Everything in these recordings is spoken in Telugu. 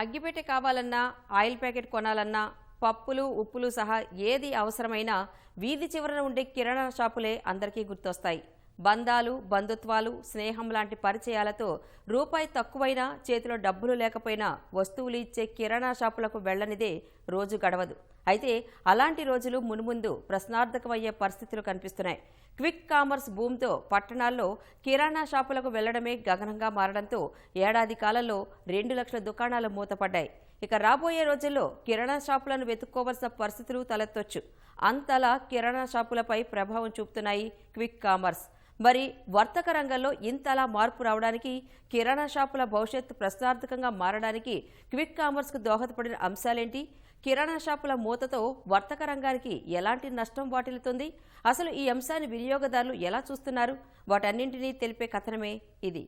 అగ్గిపెట్టె కావాలన్నా ఆయిల్ ప్యాకెట్ కొనాలన్నా పప్పులు ఉప్పులు సహా ఏది అవసరమైనా వీధి చివరన ఉండే కిరాణా షాపులే అందరికీ గుర్తొస్తాయి. బంధాలు బంధుత్వాలు స్నేహం లాంటి పరిచయాలతో రూపాయి తక్కువైనా చేతిలో డబ్బులు లేకపోయినా వస్తువులు ఇచ్చే కిరాణా షాపులకు వెళ్ళనిదే రోజు గడవదు. అయితే అలాంటి రోజులు మున్ముందు ప్రశ్నార్థకమయ్యే పరిస్థితులు కనిపిస్తున్నాయి. క్విక్ కామర్స్ భూమితో పట్టణాల్లో కిరాణా షాపులకు వెళ్ళడమే గగనంగా మారడంతో ఏడాది కాలంలో రెండు లక్షల దుకాణాలు మూతపడ్డాయి. ఇక రాబోయే రోజుల్లో కిరాణా షాపులను వెతుక్కోవలసిన పరిస్థితులు తలెత్తొచ్చు. అంతలా కిరాణా షాపులపై ప్రభావం చూపుతున్నాయి క్విక్ కామర్స్. మరి వర్తక రంగంలో ఇంతలా మార్పు రావడానికి కిరాణా షాపుల భవిష్యత్తు ప్రశ్నార్థకంగా మారడానికి క్విక్ కామర్స్కు దోహదపడిన అంశాలేంటి? కిరాణా షాపుల మూతతో వర్తక రంగానికి ఎలాంటి నష్టం వాటిల్లుతుంది? అసలు ఈ అంశాన్ని వినియోగదారులు ఎలా చూస్తున్నారు? వాటన్నింటినీ తెలిపే కథనమే ఇది.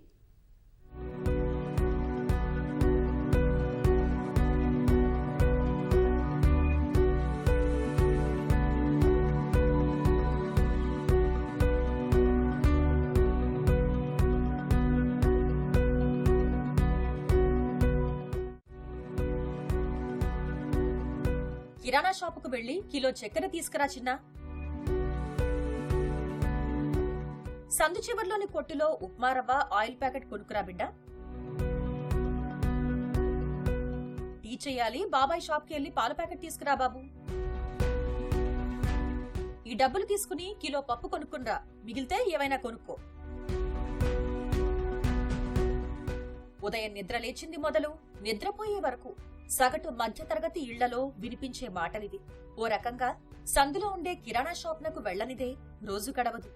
కిరాణా షాపుకు వెళ్ళి కిలో చక్కెర తీసుకురా చిన్నా. సందు చివర్లోని కొట్టులో ఉప్మా రవ్వ ఆయిల్ ప్యాకెట్ కొనుక్కురా బిడ్డ. టీ చేయాలి బాబాయ్ షాప్కి వెళ్ళి పాల ప్యాకెట్ తీసుకురా బాబు. ఈ డబ్బులు తీసుకుని కిలో పప్పు కొనుక్కునరా మిగిలితే ఏవైనా కొనుక్కో. ఉదయం నిద్ర లేచింది మొదలు. నిద్రపోయే వరకు. సగటు మధ్యతరగతి ఇళ్ళలో వినిపించే మాటలివి ఓ రకంగా సందులో ఉండే కిరాణా షాప్నకు వెళ్ళనిదే రోజు గడవదు.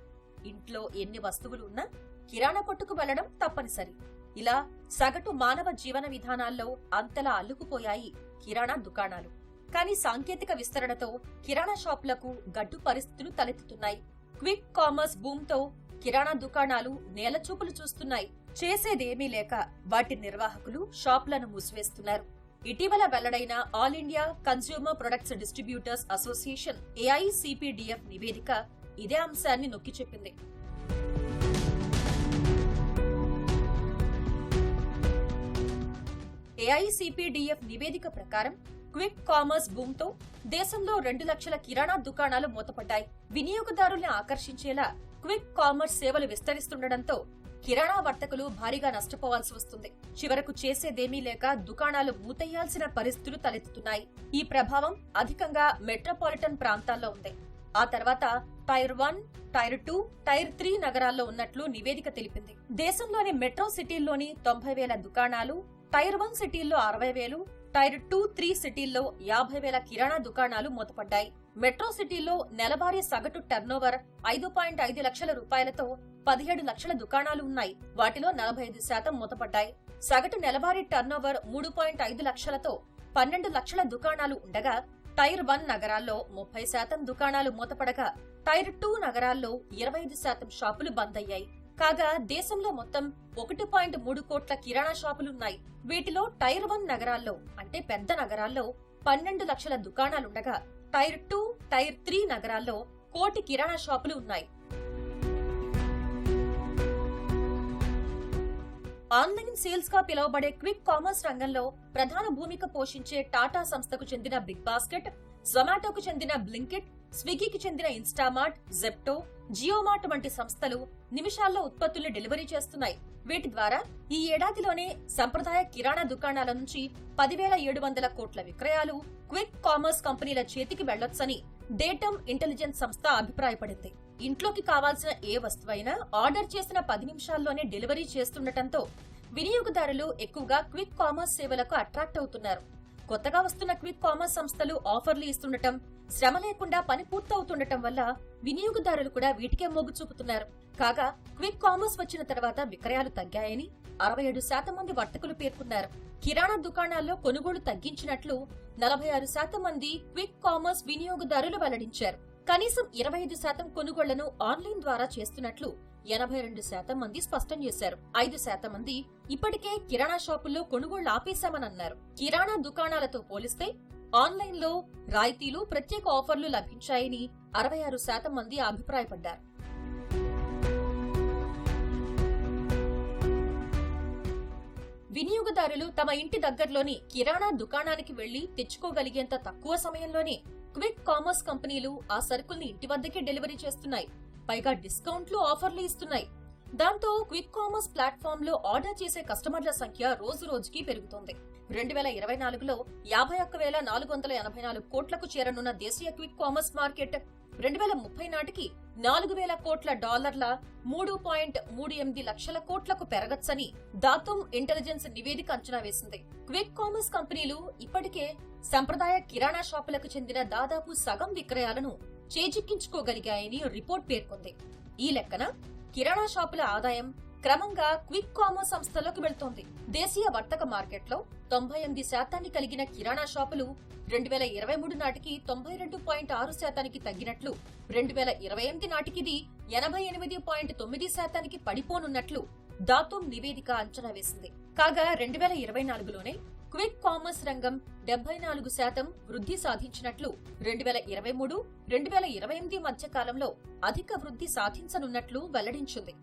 ఇంట్లో ఎన్ని వస్తువులు ఉన్నా కిరాణా కొట్టుకు వెళ్ళడం తప్పనిసరి. ఇలా సగటు మానవ జీవన విధానాల్లో అంతలా అల్లుకుపోయాయి కిరాణా దుకాణాలు. కానీ సాంకేతిక విస్తరణతో కిరాణా షాపులకు గడ్డు పరిస్థితులు తలెత్తుతున్నాయి. క్విక్ కామర్స్ బూమ్తో కిరాణా దుకాణాలు నేలచూపులు చూస్తున్నాయి. చేసేదేమీ లేక వాటి నిర్వాహకులు షాపులను మూసివేస్తున్నారు. ఇటీవల వెల్లడైన all India consumer products distributors association AICPDF నివేదిక ఇదే అంశాన్ని నొక్కి చెప్పింది. ఏఐసిపిడిఎఫ్ నివేదిక ప్రకారం క్విక్ కామర్స్ బూమ్తో దేశంలో రెండు లక్షల కిరాణా దుకాణాలు మూతపడ్డాయి. వినియోగదారుల్ని ఆకర్షించేలా క్విక్ కామర్స్ సేవలు విస్తరిస్తుండటంతో కిరాణా వర్తకులు భారీగా నష్టపోవాల్సి వస్తుంది. చివరకు చేసేదేమీ లేక దుకాణాలు మూతయ్యాల్సిన పరిస్థితులు తలెత్తుతున్నాయి. ఈ ప్రభావం అధికంగా మెట్రోపాలిటన్ ప్రాంతాల్లో ఉంది. ఆ తర్వాత tier one tier two tier three నగరాల్లో ఉన్నట్లు నివేదిక తెలిపింది. దేశంలోని మెట్రో సిటీల్లోని తొంభై వేల దుకాణాలు టైర్ వన్ సిటీల్లో అరవై వేలు టైర్ టూ త్రీ సిటీల్లో యాభై వేల కిరాణా దుకాణాలు మూతపడ్డాయి. మెట్రో సిటీలో నెలవారీ సగటు టర్నోవర్ ఐదు పాయింట్ ఐదు లక్షల రూపాయలతో పదిహేడు లక్షల దుకాణాలు ఉన్నాయి. వాటిలో నలభై ఐదు శాతం మూతపడ్డాయి. సగటు నెలవారీ టర్నోవర్ మూడు పాయింట్ ఐదు లక్షలతో పన్నెండు లక్షల దుకాణాలు ఉండగా టైర్ వన్ నగరాల్లో ముప్పై శాతం దుకాణాలు మూతపడగా టైర్ టూ నగరాల్లో ఇరవై ఐదు శాతం షాపులు బంద్ అయ్యాయి. కాగా దేశంలో మొత్తం ఒకటి పాయింట్ మూడు కోట్ల కిరాణా షాపులున్నాయి వీటిలో టైర్ వన్ నగరాల్లో అంటే పెద్ద నగరాల్లో పన్నెండు లక్షల దుకాణాలుండగా టైర్ టూ టైర్ త్రీ నగరాల్లో కోటి కిరాణా షాపులు ఉన్నాయి. ఆన్లైన్ సేల్స్గా పిలువబడే క్విక్ కామర్స్ రంగంలో ప్రధాన భూమిక పోషించే టాటా సంస్థకు చెందిన బిగ్ బాస్కెట్ జొమాటోకు చెందిన బ్లింకిట్ స్విగ్గీకి చెందిన ఇన్స్టామార్ట్ జెప్టో జియోమార్ట్ వంటి సంస్థలు నిమిషాల్లో ఉత్పత్తుల్ని డెలివరీ చేస్తున్నాయి. వీటి ద్వారా ఈ ఏడాదిలోనే సంప్రదాయ కిరాణా దుకాణాల నుంచి పదివేల ఏడు వందల కోట్ల విక్రయాలు క్విక్ కామర్స్ కంపెనీల చేతికి వెళ్ళొచ్చని డేటమ్ ఇంటెలిజెన్స్ సంస్థ అభిప్రాయపడింది. ఇంట్లోకి కావాల్సిన ఏ వస్తువైనా ఆర్డర్ చేసిన పది నిమిషాల్లోనే డెలివరీ చేస్తుండటంతో వినియోగదారులు ఎక్కువగా క్విక్ కామర్స్ సేవలకు అట్రాక్ట్ అవుతున్నారు. కొత్తగా వస్తున్న క్విక్ కామర్స్ సంస్థలు ఆఫర్లు ఇస్తుండటం శ్రమ లేకుండా పని పూర్తవుతుండటం వల్ల వినియోగదారులు కూడా వీటికే మొగ్గు చూపుతున్నారు. కాగా క్విక్ కామర్స్ వచ్చిన తర్వాత విక్రయాలు తగ్గాయని అరవై ఏడు శాతం మంది వర్తకులు పేర్కొన్నారు. కిరాణా దుకాణాల్లో కొనుగోలు తగ్గించినట్లు నలభై ఆరు శాతం మంది క్విక్ కామర్స్ వినియోగదారులు వెల్లడించారు. కనీసం ఇరవై ఐదు శాతం కొనుగోళ్ళను ఆన్లైన్ ద్వారా చేస్తున్నట్లు ఎనభై రెండు శాతం మంది స్పష్టం చేశారు. ఐదు శాతం మంది ఇప్పటికే కిరాణా షాపుల్లో కొనుగోళ్ళు ఆపేశామని అన్నారు. కిరాణా దుకాణాలతో పోలిస్తే ఆన్లైన్లో రాయితీలు ప్రత్యేక ఆఫర్లు లభించాయని అరవై ఆరు శాతం మంది అభిప్రాయపడ్డారు. వినియోగదారులు తమ ఇంటి దగ్గరలోని కిరాణా దుకాణానికి వెళ్ళి తెచ్చుకోగలిగేంత తక్కువ సమయంలోనే క్విక్ కామర్స్ కంపెనీలు ఆ సరుకుల్ని ఇంటి వద్దకే డెలివరీ చేస్తున్నాయి. పైగా డిస్కౌంట్లు ఆఫర్లు ఇస్తున్నాయి. దాంతో క్విక్ కామర్స్ ప్లాట్ఫామ్లో ఆర్డర్ చేసే కస్టమర్ల సంఖ్య రోజు రోజుకి పెరుగుతోంది. రెండు వేల ఇరవై నాలుగులో యాభై ఒక్క వేల నాలుగు వందల ఎనభై నాలుగు కోట్లకు చేరనున్న దేశీయ క్విక్ కామర్స్ మార్కెట్ రెండు వేల ముప్పై నాటికి నాలుగు వేల కోట్ల డాలర్ల మూడు పాయింట్ మూడు ఎనిమిది లక్షల కోట్లకు పెరగచ్చని దాతుమ్ ఇంటెలిజెన్స్ నివేదిక అంచనా వేసింది. క్విక్ కామర్స్ కంపెనీలు ఇప్పటికే సంప్రదాయ కిరాణా షాపులకు చెందిన దాదాపు సగం విక్రయాలను చేజిక్కించుకోగలిగాయని రిపోర్ట్ పేర్కొంది. ఈ లెక్కన కిరాణా షాపుల ఆదాయం క్రమంగా క్విక్ కామర్స్ సంస్థలోకి వెళ్తోంది. దేశీయ వర్తక మార్కెట్లో తొంభై ఎనిమిది శాతాన్ని కలిగిన కిరాణా షాపులు రెండు వేల ఇరవై మూడు నాటికి తొంభై రెండు పాయింట్ ఆరు శాతానికి తగ్గినట్లు రెండు వేల ఇరవై ఎనిమిది నాటికిది ఎనభై ఎనిమిది పాయింట్ తొమ్మిది శాతానికి పడిపోనున్నట్లు దాతుమ్ నివేదిక అంచనా వేసింది. కాగా రెండు వేల ఇరవై నాలుగులోనే క్విక్ కామర్స్ రంగం డెబ్బై నాలుగు శాతం వృద్ధి సాధించినట్లు రెండు వేల ఇరవై మూడు రెండు వేల ఇరవై ఎనిమిది మధ్య కాలంలో అధిక వృద్ధి సాధించనున్నట్లు వెల్లడించింది.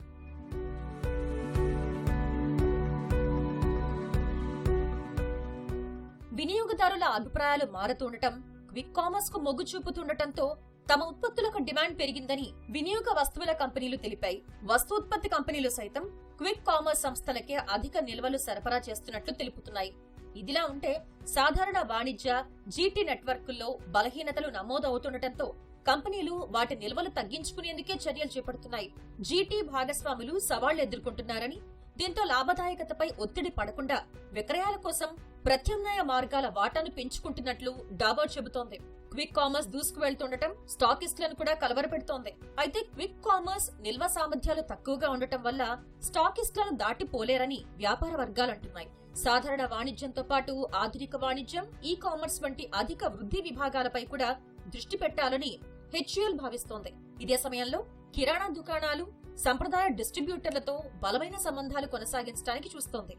వినియోగదారుల అభిప్రాయాలు మారుతుండటం క్విక్ కామర్స్కు మొగ్గు చూపుతుండటంతో తమ ఉత్పత్తులకు డిమాండ్ పెరిగిందని వినియోగ వస్తువుల కంపెనీలు తెలిపాయి. వస్తు ఉత్పత్తి కంపెనీలు సైతం క్విక్ కామర్స్ సంస్థలకే అధిక నిల్వలు సరఫరా చేస్తున్నట్లు తెలుపుతున్నాయి. ఇదిలా ఉంటే సాధారణ వాణిజ్య జీటీ నెట్వర్కుల్లో బలహీనతలు నమోదవుతుండటంతో కంపెనీలు వాటి నిల్వలు తగ్గించుకునేందుకే చర్యలు చేపడుతున్నాయి. జీటీ భాగస్వాములు సవాళ్ళు ఎదుర్కొంటున్నారని దీంతో లాభదాయకతపై ఒత్తిడి పడకుండా విక్రయాల కోసం ప్రత్యామ్నాయ మార్గాల వాటాను పెంచుకుంటున్నట్లు డాబర్ చెబుతోంది. క్విక్ కామర్స్ దూసుకువెళ్తుండటం స్టాకిస్టులను కూడా కలవరపెడుతోంది. అయితే క్విక్ కామర్స్ నిల్వ సామర్థ్యాలు తక్కువగా ఉండటం వల్ల స్టాకిస్టులను దాటిపోలేరని వ్యాపార వర్గాలు అంటున్నాయి. సాధారణ వాణిజ్యంతో పాటు ఆధునిక వాణిజ్యం ఈ కామర్స్ వంటి అధిక వృద్ధి విభాగాలపై కూడా దృష్టి పెట్టాలని హెచ్యుఎల్ భావిస్తోంది. ఇదే సమయంలో కిరాణా దుకాణాలు సంప్రదాయ డిస్ట్రిబ్యూటర్లతో బలమైన సంబంధాలు కొనసాగించడానికి చూస్తోంది.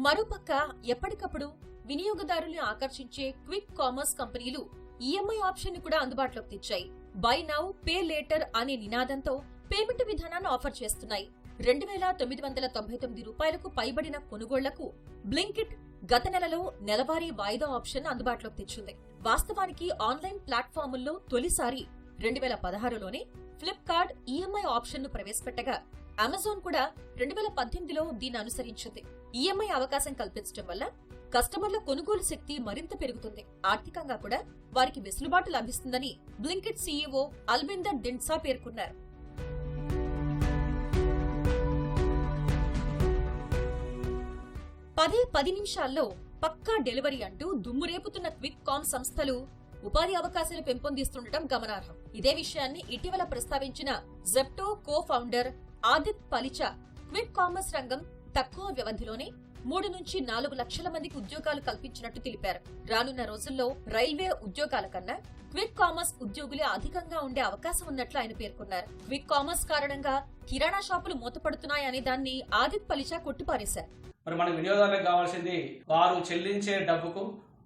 మరోపక్క ఎప్పటికప్పుడు వినియోగదారుల్ని ఆకర్షించే క్విక్ కామర్స్ కంపెనీలు ఈఎంఐ ఆప్షన్ని కూడా అందుబాటులోకి తెచ్చాయి. బై నౌ పే లేటర్ అనే నినాదంతో పేమెంట్ విధానాన్ని ఆఫర్ చేస్తున్నాయి. రెండు వేల తొమ్మిది వందల తొంభై తొమ్మిది రూపాయలకు పైబడిన కొనుగోళ్ళకు బ్లింకిట్ గత నెలలో నెలవారీ వాయిదా ఆప్షన్ అందుబాటులోకి తెచ్చింది. వాస్తవానికి ఆన్లైన్ ప్లాట్ఫాముల్లో తొలిసారి రెండు వేల పదహారులోనే ఫ్లిప్కార్ట్ ఈఎంఐ ఆప్షన్ను ప్రవేశపెట్టగా అమెజాన్ కూడా రెండు వేల పద్దెనిమిదిలో దీన్ని అనుసరించింది. ఈఎంఐ అవకాశం కల్పించడం వల్ల కస్టమర్ల కొనుగోలు శక్తి మరింత పెరుగుతుంది. ఆర్థికంగా కూడా వారికి వెసులుబాటు లభిస్తుందని బ్లింకెట్ సీఈఓ అల్బిందర్ దిండ్సా పేర్కొన్నారు. పదే పది నిమిషాల్లో పక్కా డెలివరీ అంటూ దుమ్మురేపుతున్న క్విక్ కామ్ సంస్థలు ఉపాధి అవకాశాలు పెంపొందిస్తుండటం గమనార్హం. ఇదే విషయాన్ని ఇటీవల ప్రస్తావించిన Zepto co founder Aadit Palicha quick commerce రంగం తక్కువ వ్యవధిలోనే మూడు నుంచి నాలుగు లక్షల మందికి ఉద్యోగాలు కల్పించినట్టు తెలిపారు. రానున్న రోజుల్లో రైల్వే ఉద్యోగాల కన్నా క్విక్ కామర్స్ ఉద్యోగులే అధికంగా ఉండే అవకాశం ఉన్నట్లు ఆయన పేర్కొన్నారు. క్విక్ కామర్స్ కారణంగా కిరాణా షాపులు మూతపడుతున్నాయనే దాన్ని ఆదిత్ పలిచా కొట్టిపారేశారు. మరి మన వినియోగదారులకు కావాల్సింది వారు చెల్లించే డబ్బుకు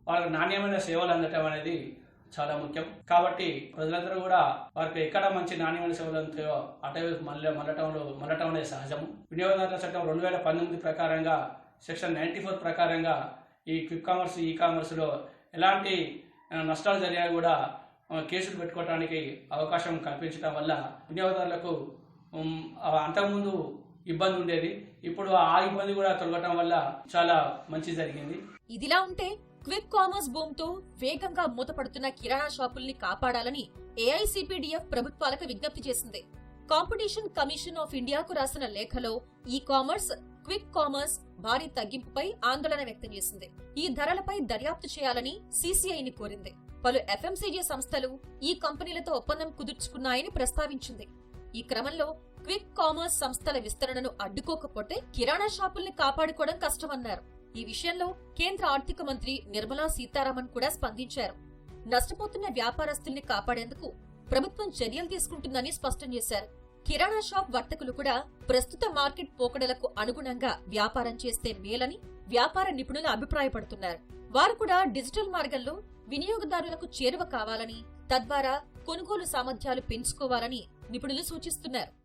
వాళ్ళకి నాణ్యమైన సేవలు అందటం అనేది చాలా ముఖ్యం. కాబట్టి ప్రజలందరూ కూడా వారికి ఎక్కడ మంచి నాణ్యమైన సేవలు అందుతాయో అటువైపు మళ్ళీ మళ్ళటంలో మళ్ళటం అనేది సహజము. వినియోగదారుల చట్టం రెండు వేల పంతొమ్మిది ప్రకారంగా సెక్షన్ నైంటీ ఫోర్ ప్రకారంగా ఈ క్విక్ కామర్స్ ఈ కామర్స్లో ఎలాంటి నష్టాలు జరిగినా కూడా కేసులు పెట్టుకోవడానికి అవకాశం కల్పించడం వల్ల వినియోగదారులకు అంతకుముందు ఇబ్బంది ఉండేది. ఇప్పుడు ఆ ఇబ్బంది కూడా తొలగటం వల్ల చాలా మంచి జరిగింది. ఇదిలా ఉంటే క్విక్ కామర్స్ బూమ్తో వేగంగా మూతపడుతున్న కిరాణా షాపుల్ని కాపాడాలని ఏఐసిపిడిఎఫ్ ప్రభుత్వాలకు విజ్ఞప్తి చేసింది. కాంపిటీషన్ కమిషన్ ఆఫ్ ఇండియాకు రాసిన లేఖలో ఈ కామర్స్ క్విక్ కామర్స్ భారీ తగ్గింపుపై ఆందోళన వ్యక్తం చేసింది. ఈ ధరలపై దర్యాప్తు చేయాలని సిసిఐని కోరింది. పలు ఎఫ్ఎంసీజీ సంస్థలు ఈ కంపెనీలతో ఒప్పందం కుదుర్చుకున్నాయని ప్రస్తావించింది. ఈ క్రమంలో క్విక్ కామర్స్ సంస్థల విస్తరణను అడ్డుకోకపోతే కిరాణా షాపుల్ని కాపాడుకోవడం కష్టమన్నారు. ఈ విషయంలో కేంద్ర ఆర్థిక మంత్రి నిర్మలా సీతారామన్ కూడా స్పందించారు. నష్టపోతున్న వ్యాపారస్తుల్ని కాపాడేందుకు ప్రభుత్వం చర్యలు తీసుకుంటుందని స్పష్టం చేశారు. కిరాణా షాప్ వర్తకులు కూడా ప్రస్తుత మార్కెట్ పోకడలకు అనుగుణంగా వ్యాపారం చేస్తే మేలని వ్యాపార నిపుణులు అభిప్రాయపడుతున్నారు. వారు కూడా డిజిటల్ మార్గంలో వినియోగదారులకు చేరువ కావాలని తద్వారా కొనుగోలు సామర్థ్యాలు పెంచుకోవాలని నిపుణులు సూచిస్తున్నారు.